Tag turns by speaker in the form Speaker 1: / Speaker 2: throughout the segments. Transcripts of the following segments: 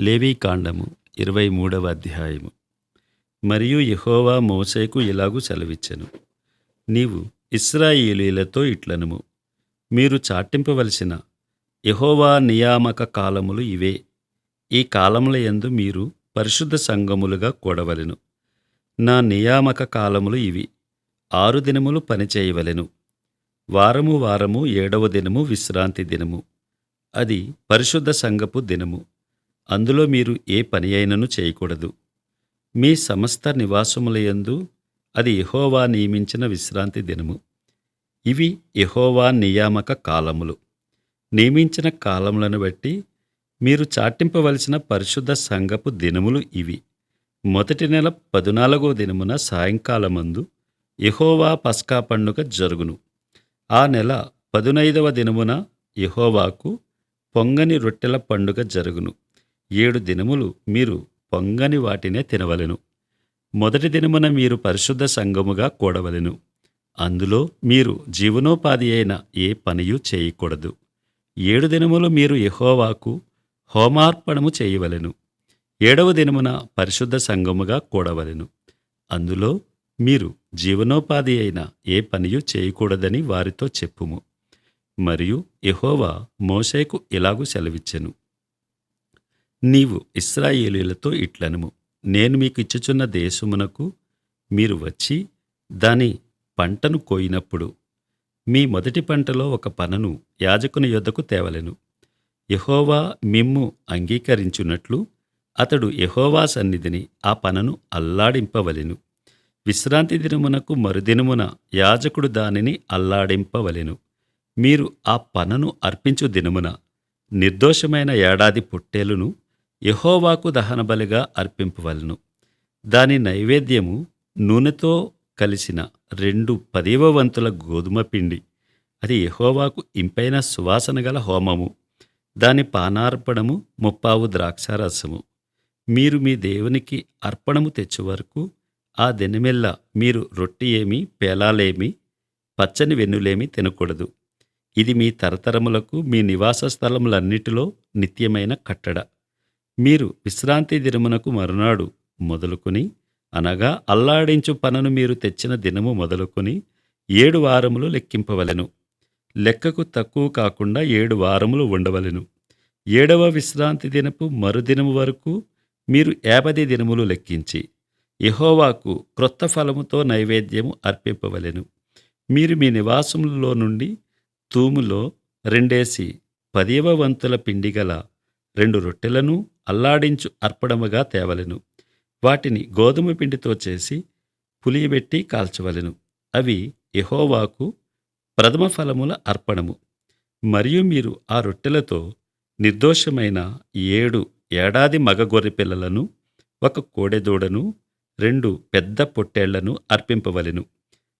Speaker 1: లేవీకాండము ఇరవై మూడవ అధ్యాయము. మరియు యహోవా మోసేకు ఇలాగు సెలవిచ్చెను. నీవు ఇస్రాయేలీలతో ఇట్లనుము. మీరు చాటింపవలసిన యహోవా నియామక కాలములు ఇవే. ఈ కాలముల యందు మీరు పరిశుద్ధ సంఘములుగా కూడవలెను. నా నియామక కాలములు ఇవి. ఆరు దినములు పనిచేయవలెను. వారము వారము ఏడవ దినము విశ్రాంతి దినము. అది పరిశుద్ధ సంఘపు దినము. అందులో మీరు ఏ పని అయినను చేయకూడదు. మీ సమస్త నివాసములయందు అది ఎహోవా నియమించిన విశ్రాంతి దినము. ఇవి ఎహోవా నియామక కాలములు. నియమించిన కాలములను బట్టి మీరు చాటింపవలసిన పరిశుద్ధ సంఘపు దినములు ఇవి. మొదటి నెల పదునాలుగో దినమున సాయంకాలమందు యెహోవా పస్కా పండుగ జరుగును. ఆ నెల పదునైదవ దినమున యెహోవాకు పొంగని రొట్టెల పండుగ జరుగును. ఏడు దినములు మీరు పొంగని వాటినే తినవలెను. మొదటి దినమున మీరు పరిశుద్ధ సంఘముగా కూడవలెను. అందులో మీరు జీవనోపాధి అయిన ఏ పనియు చేయకూడదు. ఏడు దినములు మీరు యహోవాకు హోమార్పణము చేయవలెను. ఏడవ దినమున పరిశుద్ధ సంఘముగా కూడవలెను. అందులో మీరు జీవనోపాధి అయిన ఏ పనియు చేయకూడదని వారితో చెప్పుము. మరియు యహోవా మోషేకు ఇలాగు సెలవిచ్చెను. నీవు ఇస్రాయేలీలతో ఇట్లనుము. నేను మీకు ఇచ్చుచున్న దేశమునకు మీరు వచ్చి దాని పంటను కోయినప్పుడు మీ మొదటి పంటలో ఒక పనను యాజకుని యొద్దకు తేవలెను. యహోవా మిమ్ము అంగీకరించున్నట్లు అతడు యహోవా సన్నిధిని ఆ పనను అల్లాడింపవలెను. విశ్రాంతి దినమునకు మరుదినమున యాజకుడు దానిని అల్లాడింపవలెను. మీరు ఆ పనను అర్పించు దినమున నిర్దోషమైన ఏడాది పొట్టేలును యహోవాకు దహనబలిగా అర్పింపవలను. దాని నైవేద్యము నూనెతో కలిసిన రెండు పదివ వంతుల గోధుమ పిండి. అది యహోవాకు ఇంపైన సువాసన గల హోమము. దాని పానార్పణము ముప్పావు ద్రాక్షారసము. మీరు మీ దేవునికి అర్పణము తెచ్చే వరకు ఆ దినమెల్లా మీరు రొట్టి ఏమి పేలాలేమి పచ్చని వెన్నులేమి తినకూడదు. ఇది మీ తరతరములకు మీ నివాస స్థలములన్నిటిలో నిత్యమైన కట్టడ. మీరు విశ్రాంతి దినమునకు మరునాడు మొదలుకొని అనగా అల్లాడించు పనను మీరు తెచ్చిన దినము మొదలుకొని ఏడు వారములు లెక్కింపవలెను. లెక్కకు తక్కువ కాకుండా ఏడు వారములు ఉండవలెను. ఏడవ విశ్రాంతి దినపు మరుదినము వరకు మీరు యాభై దినములు లెక్కించి యహోవాకు క్రొత్త ఫలముతో నైవేద్యము అర్పింపవలెను. మీరు మీ నివాసములలో నుండి తూములో రెండేసి పదివ వంతుల పిండిగల రెండు రొట్టెలను అల్లాడించు అర్పణముగా తేవలెను. వాటిని గోధుమ పిండితో చేసి పులియబెట్టి కాల్చవలెను. అవి యెహోవాకు ప్రథమ ఫలముల అర్పణము. మరియు మీరు ఆ రొట్టెలతో నిర్దోషమైన ఏడు ఏడాది మగ గొర్రె పిల్లలను ఒక కోడెదూడను రెండు పెద్ద పొట్టేళ్ళను అర్పింపవలెను.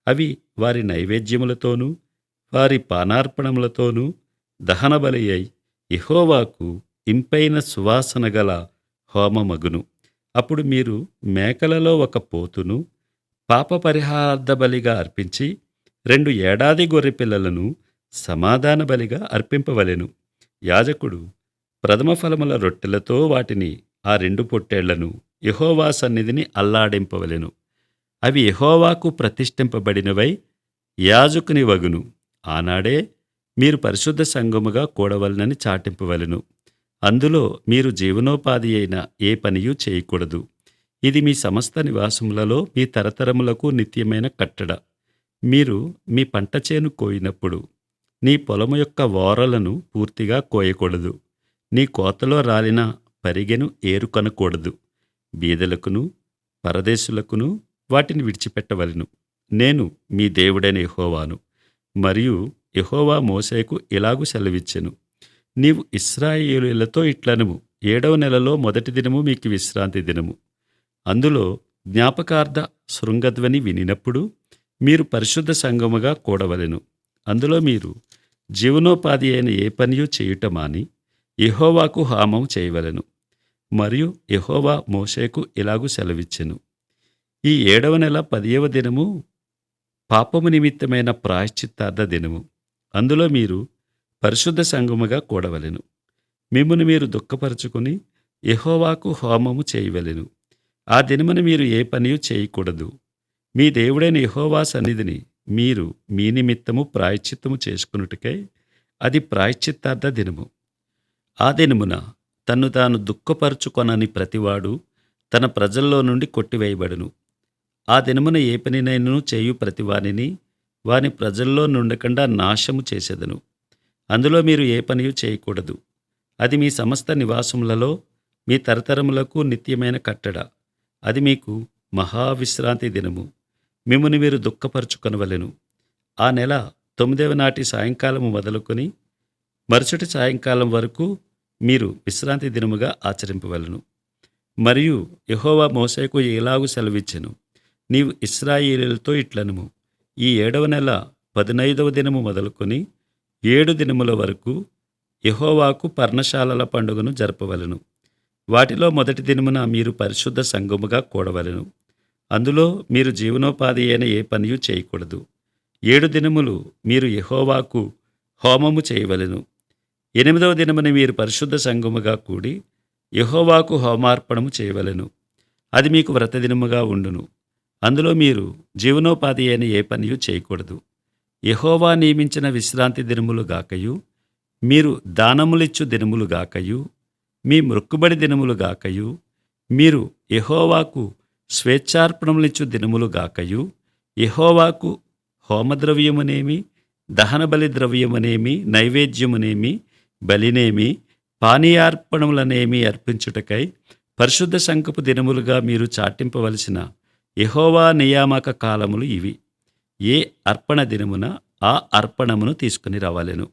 Speaker 1: అవి వారి నైవేద్యములతోనూ వారి పానార్పణములతోనూ దహనబలి అయి ఇహోవాకు ఇంపైన సువాసన గల హోమమగును. అప్పుడు మీరు మేకలలో ఒక పోతును పాప పరిహారార్థ బలిగా అర్పించి రెండు ఏడాది గొర్రె పిల్లలను సమాధాన బలిగా అర్పింపవలెను. యాజకుడు ప్రథమ ఫలముల రొట్టెలతో వాటిని ఆ రెండు పొట్టేళ్ళను యహోవా సన్నిధిని అల్లాడింపవలెను. అవి యహోవాకు ప్రతిష్ఠింపబడినవై యాజకుని వగును. ఆనాడే మీరు పరిశుద్ధ సంఘముగా కూడవలనని చాటింపవలెను. అందులో మీరు జీవనోపాధి అయిన ఏ పనియూ చేయకూడదు. ఇది మీ సమస్త నివాసములలో మీ తరతరములకు నిత్యమైన కట్టడ. మీరు మీ పంట చేను కోయినప్పుడు నీ పొలము యొక్క ఓరలను పూర్తిగా కోయకూడదు. నీ కోతలో రాలిన పరిగెను ఏరుకొనకూడదు. బీదలకును పరదేశులకును వాటిని విడిచిపెట్టవలెను. నేను మీ దేవుడైన యహోవాను. మరియు యహోవా మోసేకు ఇలాగు సెలవిచ్చెను. నీవు ఇస్రాయేలులతో ఇట్లనుము ఏడవ నెలలో మొదటి దినము మీకు విశ్రాంతి దినము. అందులో జ్ఞాపకార్థ శృంగధ్వని వినినప్పుడు మీరు పరిశుద్ధ సంగముగా కూడవలెను. అందులో మీరు జీవనోపాధి అయిన ఏ పనియూ చేయుట మాని ఎహోవాకు హామం చేయవలెను. మరియు ఎహోవా మోషేకు ఇలాగూ సెలవిచ్చెను. ఈ ఏడవ నెల పదియవ దినము పాపము నిమిత్తమైన ప్రాయశ్చిత్తార్థ దినము. అందులో మీరు పరిశుద్ధ సంగముగా కూడవలెను. మిమ్మును మీరు దుఃఖపరచుకుని యహోవాకు హోమము చేయవలెను. ఆ దినమున మీరు ఏ పనియు చేయకూడదు. మీ దేవుడైన యహోవా సన్నిధిని మీరు మీ నిమిత్తము ప్రాయశ్చిత్తము చేసుకున్నట్టుకై అది ప్రాయశ్చిత్తార్థ దినము. ఆ దినమున తన్ను తాను దుఃఖపరుచుకొనని ప్రతివాడు తన ప్రజల్లో నుండి కొట్టివేయబడును. ఆ దినమున ఏ పనినైనను చేయు ప్రతివానిని వాని ప్రజల్లో నుండకుండా నాశము చేసేదను. అందులో మీరు ఏ పనియు చేయకూడదు. అది మీ సమస్త నివాసములలో మీ తరతరములకు నిత్యమైన కట్టడ. అది మీకు మహావిశ్రాంతి దినము. మిమ్మని మీరు దుఃఖపరుచుకొనవలెను. ఆ నెల తొమ్మిదవ నాటి సాయంకాలము మొదలుకొని మరుసటి సాయంకాలం వరకు మీరు విశ్రాంతి దినముగా ఆచరింపవలను. మరియు యహోవా మోసేకు ఎలాగూ సెలవిచ్చెను. నీవు ఇస్రాయేలీలతో ఇట్లనుము. ఈ ఏడవ నెల పదినైదవ దినము మొదలుకొని ఏడు దినముల వరకు యహోవాకు పర్ణశాలల పండుగను జరపవలెను. వాటిలో మొదటి దినమున మీరు పరిశుద్ధ సంఘముగా కూడవలెను. అందులో మీరు జీవనోపాధి అయిన ఏ పనియు చేయకూడదు. ఏడు దినములు మీరు యహోవాకు హోమము చేయవలెను. ఎనిమిదవ దినమున మీరు పరిశుద్ధ సంఘముగా కూడి యహోవాకు హోమార్పణము చేయవలెను. అది మీకు వ్రతదినముగా ఉండును. అందులో మీరు జీవనోపాధి అయిన ఏ పనియు చేయకూడదు. యహోవా నియమించిన విశ్రాంతి దినములు గాకయు మీరు దానములిచ్చు దినములు గాకయు మీ మొక్కుబడి దినములు గాకయు మీరు యహోవాకు స్వేచ్ఛార్పణములిచ్చు దినములు గాకయు యెహోవాకు హోమద్రవ్యమునేమి దహనబలి ద్రవ్యమునేమి నైవేద్యమునేమి బలినేమి పానీయార్పణములనేమి అర్పించుటకై పరిశుద్ధ సంకపు దినములుగా మీరు చాటింపవలసిన యహోవా నియామక కాలములు ఇవి. ఏ అర్పణ దినమున ఆ అర్పణమును తీసుకుని రావాలెను.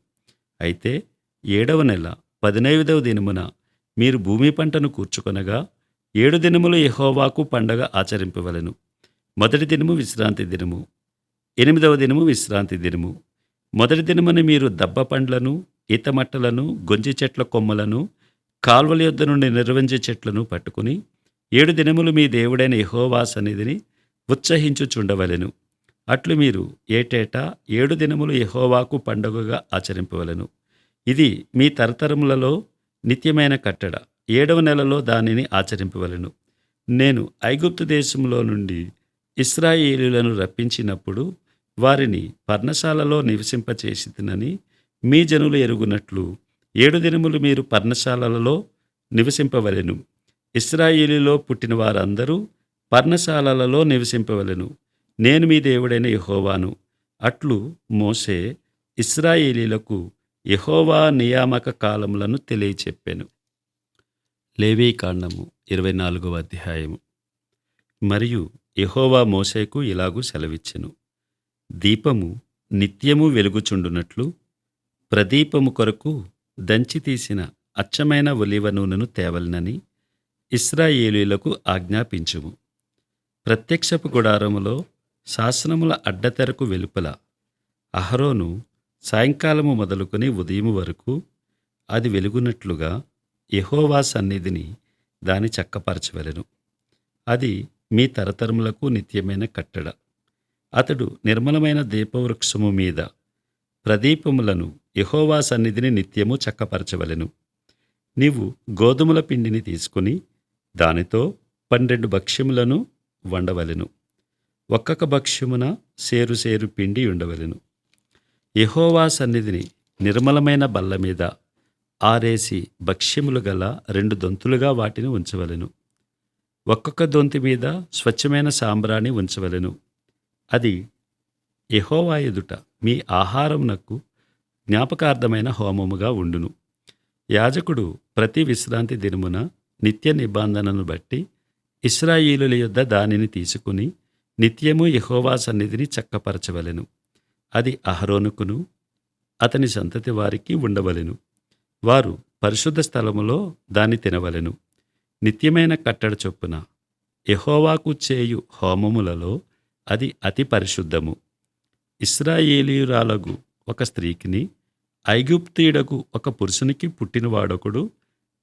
Speaker 1: అయితే ఏడవ నెల పదినైదవ దినమున మీరు భూమి పంటను కూర్చుకొనగా ఏడు దినములు యహోవాకు పండగ ఆచరింపవలను. మొదటి దినము విశ్రాంతి దినము. ఎనిమిదవ దినము విశ్రాంతి దినము. మొదటి దినమున మీరు దబ్బ పండ్లను ఈతమట్టలను గొంజి చెట్ల కొమ్మలను కాల్వల యొద్ద నుండి నిర్వహించే చెట్లను పట్టుకుని ఏడు దినములు మీ దేవుడైన యహోవా సన్నిధిని ఉత్సహించుచుండవలెను. అట్లు మీరు ఏటేటా ఏడు దినములు యహోవాకు పండుగగా ఆచరింపవలను. ఇది మీ తరతరములలో నిత్యమైన కట్టడ. ఏడవ నెలలో దానిని ఆచరింపవలెను. నేను ఐగుప్తు దేశంలో నుండి ఇస్రాయేలులను రప్పించినప్పుడు వారిని పర్ణశాలలో నివసింపచేసినని మీ జనులు ఎరుగునట్లు ఏడు దినములు మీరు పర్ణశాలలలో నివసింపవలెను. ఇస్రాయేలీలో పుట్టిన వారందరూ పర్ణశాలలలో నివసింపవలెను. నేను మీ దేవుడైన యహోవాను. అట్లు మోసే ఇస్రాయేలీలకు యహోవా నియామక కాలములను తెలియచెప్పాను. లేవీకాండము ఇరవై నాలుగవ అధ్యాయము. మరియు యహోవా మోసేకు ఇలాగూ సెలవిచ్చెను. దీపము నిత్యము వెలుగుచుండునట్లు ప్రదీపము కొరకు దంచి తీసిన అచ్చమైన ఒలివ నూనెను తేవలనని ఇస్రాయేలీలకు ఆజ్ఞాపించుము. ప్రత్యక్షపు గుడారములో శాసనముల అడ్డతెరకు వెలుపల అహరోను సాయంకాలము మొదలుకొని ఉదయము వరకు అది వెలుగునట్లుగా యహోవా సన్నిధిని దాని చక్కపరచవలెను. అది మీ తరతరములకు నిత్యమైన కట్టడ. అతడు నిర్మలమైన దీపవృక్షము మీద ప్రదీపములను యహోవా సన్నిధిని నిత్యము చక్కపరచవలెను. నీవు గోధుమల పిండిని తీసుకుని దానితో పన్నెండు భక్ష్యములను వండవలెను. ఒక్కొక్క భక్ష్యమున సేరు సేరు పిండి ఉండవలెను. యహోవా సన్నిధిని నిర్మలమైన బల్ల మీద ఆరేసి భక్ష్యములు గల రెండు దొంతులుగా వాటిని ఉంచవలెను. ఒక్కొక్క దొంతి మీద స్వచ్ఛమైన సాంబ్రాణి ఉంచవలను. అది యహోవా ఎదుట మీ ఆహారమునకు జ్ఞాపకార్థమైన హోమముగా ఉండును. యాజకుడు ప్రతి విశ్రాంతి దినమున నిత్య నిబంధనను బట్టి ఇస్రాయిలుల యొద్ద దానిని తీసుకుని నిత్యము యహోవా సన్నిధిని చక్కపరచవలెను. అది అహరోనుకును అతని సంతతి వారికి ఉండవలెను. వారు పరిశుద్ధ స్థలములో దాన్ని తినవలెను. నిత్యమైన కట్టడ చొప్పున యహోవాకు చేయు హోమములలో అది అతి పరిశుద్ధము. ఇస్రాయేలీయురాలగు ఒక స్త్రీకిని ఐగుప్తీయుడకు ఒక పురుషునికి పుట్టినవాడొకడు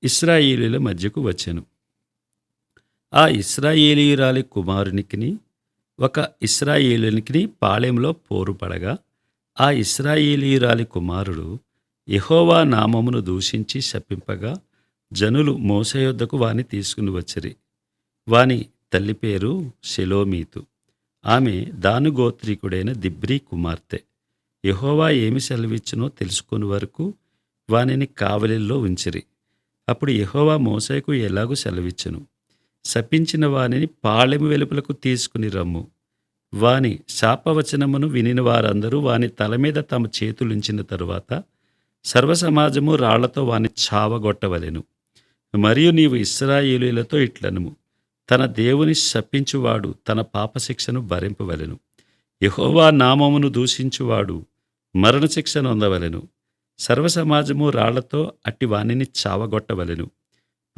Speaker 1: ఇస్రాయేలీల మధ్యకు వచ్చెను. ఆ ఇస్రాయేలీయురాలి కుమారునికిని ఒక ఇస్రాయేలునికి పాళెంలో పోరు పడగా ఆ ఇస్రాయేలీయురాలి కుమారుడు యహోవా నామమును దూషించి శపింపగా జనులు మోసయొద్దకు వాని తీసుకుని వచ్చిరి. వాని తల్లి పేరు షెలోమీతు. ఆమె దానుగోత్రీకుడైన దిబ్రీ కుమార్తె. యహోవా ఏమి సెలవిచ్చునో తెలుసుకుని వరకు వానిని కావలిలో ఉంచిరి. అప్పుడు యహోవా మోసేకు ఎలాగూ సెలవిచ్చును. శపించిన వానిని పాళెము వెలుపలకు తీసుకుని రమ్ము. వాని శాపవచనమును వినిన వారందరూ వాని తల మీద తమ చేతులుంచిన తరువాత సర్వసమాజము రాళ్ళతో వాని చావగొట్టవలెను. మరియు నీవు ఇస్రాయేలీలతో ఇట్లనుము. తన దేవుని శపించువాడు తన పాపశిక్షను భరింపవలెను. యహోవా నామమును దూషించువాడు మరణశిక్షను అందవలెను సర్వసమాజము రాళ్ళతో అట్టి వానిని చావగొట్టవలెను.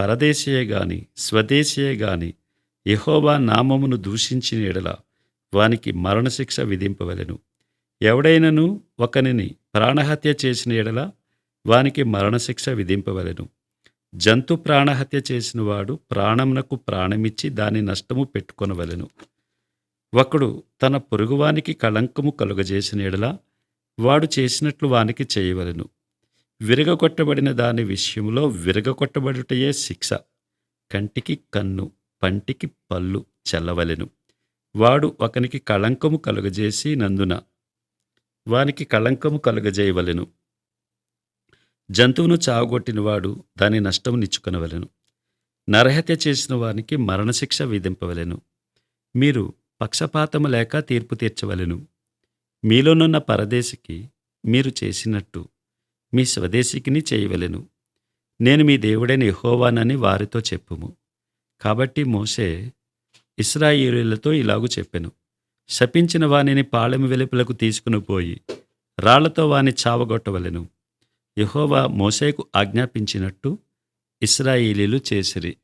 Speaker 1: పరదేశీయే గాని స్వదేశీయే గాని యహోవా నామమును దూషించిన ఎడల వానికి మరణశిక్ష విధింపవలెను. ఎవడైనను ఒకనిని ప్రాణహత్య చేసిన ఎడల వానికి మరణశిక్ష విధింపవలెను. జంతు ప్రాణహత్య చేసినవాడు ప్రాణమునకు ప్రాణమిచ్చి దాని నష్టము పెట్టుకొనవలెను. ఒకడు తన పొరుగువానికి కళంకము కలుగజేసిన ఎడల వాడు చేసినట్లు వానికి చేయవలెను. విరగకొట్టబడిన దాని విషయంలో విరగకొట్టబడుటయే శిక్ష. కంటికి కన్ను పంటికి పళ్ళు చల్లవలెను. వాడు ఒకనికి కళంకము కలుగజేసి నందున వానికి కళంకము కలుగజేయవలెను. జంతువును చావగొట్టినవాడు దాని నష్టము నిచ్చుకొనవలెను. నరహత్య చేసిన వానికి మరణశిక్ష విధింపవలెను. మీరు పక్షపాతము లేక తీర్పు తీర్చవలెను. మీలోనున్న పరదేశికి మీరు చేసినట్టు మీ స్వదేశికిని చేయవలెను. నేను మీ దేవుడైన యహోవానని వారితో చెప్పుము. కాబట్టి మోసే ఇస్రాయేలీలతో ఇలాగు చెప్పెను. శపించిన వానిని పాళెము వెలుపలకు తీసుకుని పోయి రాళ్ళతో వాని చావగొట్టవలెను. యహోవా మోసేకు ఆజ్ఞాపించినట్టు ఇస్రాయేలీలు చేసిరి.